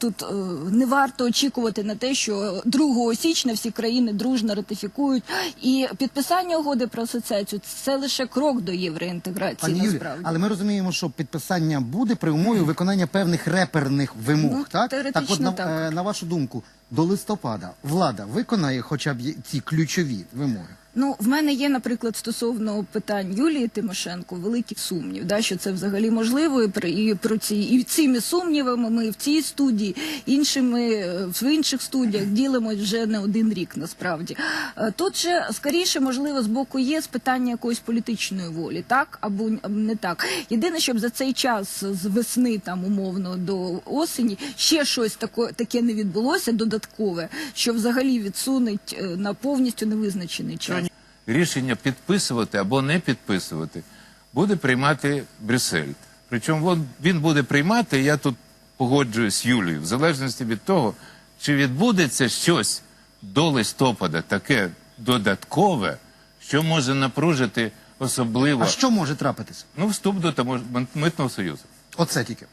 Тут е, не варто очікувати на те, що 2 січня всі країни дружно ратифікують. І підписання угоди про асоціацію це лише крок до євроінтеграції. Пані Юлі, насправді. але ми розуміємо, що підписання буде при умові виконання певних реперних вимог. Ну, так? теоретично так, от, на, так. е, на вашу думку, до листопада влада виконає хоча б ці ключові вимоги. Ну, в мене є, наприклад, стосовно питань Юлії Тимошенко, великий сумнів, да, що це взагалі можливо, і про, і про ці і цими сумнівами ми в цій студії, іншими е, в інших студіях ділимось вже не один рік. Насправді Е, тут же скоріше, можливо, з боку ЄС питання якоїсь політичної волі, так або не так. Єдине, щоб за цей час з весни, там умовно до осені, ще щось таке, таке не відбулося додаткове, що взагалі відсунуть е, на повністю невизначений час. Рішення підписувати або не підписувати буде приймати Брюссель. Причому він, буде приймати, я тут погоджуюсь з Юлією, в залежності від того, чи відбудеться щось до листопада таке додаткове, що може напружити особливо А що може трапитися? ну, вступ до митного союзу. Оце тільки.